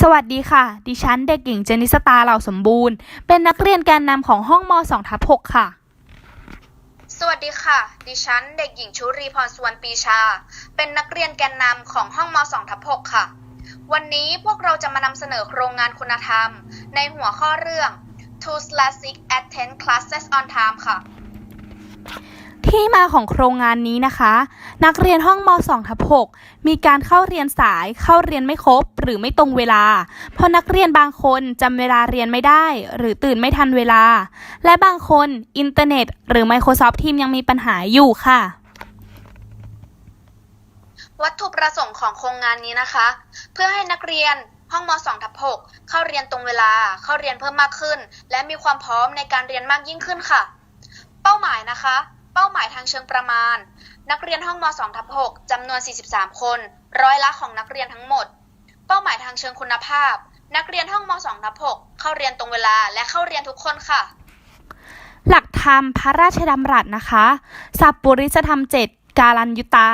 สวัสดีค่ะ ดิฉันเด็กหญิงเจนิสตาเหล่าสมบูรณ์ เป็นนักเรียนแกนนำของห้องม 2 ทับ6ค่ะ สวัสดีค่ะ ดิฉันเด็กหญิงชุรีพรสุวรรณปีชา เป็นนักเรียนแกนนำของห้องม 2 ทับ6ค่ะ วันนี้พวกเราจะมานำเสนอโครงงานคุณธรรม ในหัวข้อเรื่อง to slash six attend classes on time ค่ะ ที่มาของโครงงานนี้นะคะ นักเรียนห้องม 2 ทับ6มีการเข้าเรียนสายเข้าเรียนไม่ครบ หรือไม่ตรงเวลา เพราะนักเรียนบางคนจำเวลาเรียนไม่ได้ หรือตื่นไม่ทันเวลา และบางคนอินเทอร์เน็ต หรือ Microsoft Teams ยังมีปัญหาอยู่ค่ะ วัตถุประสงค์ของโครงงานนี้นะคะ เพื่อให้นักเรียนห้องม 2 ทับ6เข้าเรียนตรงเวลา เข้าเรียนเพิ่มมากขึ้น และมีความพร้อมในการเรียนมากยิ่งขึ้นค่ะ เป้าหมายนะคะ เป้าหมายทางเชิงประมาณ นักเรียนห้องม2ทับ6จำนวน 43 คน ร้อยละของนักเรียนทั้งหมด เป้าหมายทางเชิงคุณภาพ นักเรียนห้องม2ทับ6เข้าเรียนตรงเวลาและเข้าเรียนทุกคนค่ะ หลักธรรมพระราชดำรัสนะคะ สัพปริสธรรมเจ็ดการันยุตา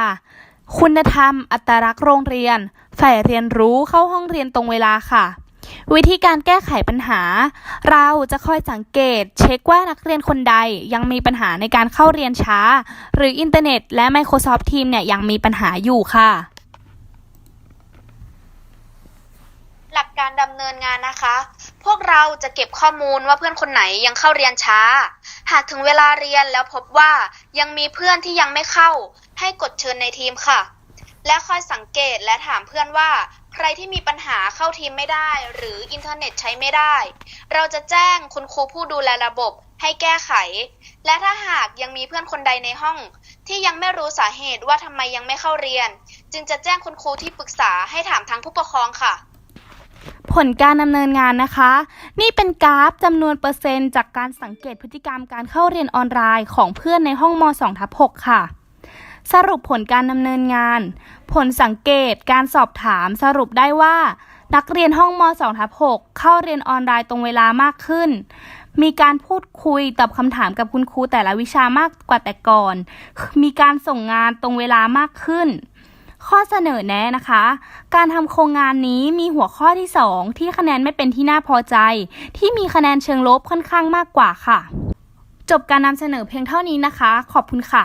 คุณธรรม อัตลักษณ์โรงเรียน ฝ่ายเรียนรู้เข้าห้องเรียนตรงเวลาค่ะ วิธีการแก้ไขปัญหา เราจะคอยสังเกต เช็คว่านักเรียนคนใดยังมีปัญหาในการเข้าเรียนช้า หรืออินเทอร์เน็ต และ Microsoft Teams เนี่ยยังมีปัญหาอยู่ค่ะ หลักการดำเนินงานนะคะ พวกเราจะเก็บข้อมูลว่าเพื่อนคนไหนยังเข้าเรียนช้า หากถึงเวลาเรียนแล้วพบว่ายังมีเพื่อนที่ยังไม่เข้า ให้กดเชิญในทีมค่ะ และคอยสังเกตและถามเพื่อนว่า ใครที่มีปัญหาเข้าทีมไม่ได้ หรืออินเทอร์เน็ตใช้ไม่ได้ เราจะแจ้งคุณครูผู้ดูแลระบบให้แก้ไข และถ้าหากยังมีเพื่อนคนใดในห้อง ที่ยังไม่รู้สาเหตุว่าทำไมยังไม่เข้าเรียน จึงจะแจ้งคุณครูที่ปรึกษาให้ถามทางผู้ปกครองค่ะ ผลการดำเนินงานนะคะ นี่เป็นกราฟจำนวนเปอร์เซ็นต์จากการสังเกตพฤติกรรมการเข้าเรียนออนไลน์ของเพื่อนในห้องม 2 ทับ6ค่ะ สรุปผลการดำเนินงาน ผลสังเกตการสอบถามสรุปได้ว่า นักเรียนห้องม 2 ทับ6เข้าเรียนออนไลน์ตรงเวลามากขึ้น มีการพูดคุยตอบคำถามกับคุณครูแต่ละวิชามากกว่าแต่ก่อน มีการส่งงานตรงเวลามากขึ้น ข้อเสนอแนะนะคะ การทำโครงงานนี้มีหัวข้อที่ 2 ที่คะแนนไม่เป็นที่น่าพอใจ ที่มีคะแนนเชิงลบค่อนข้างมากกว่าค่ะ จบการนำเสนอเพียงเท่านี้นะคะ ขอบคุณค่ะ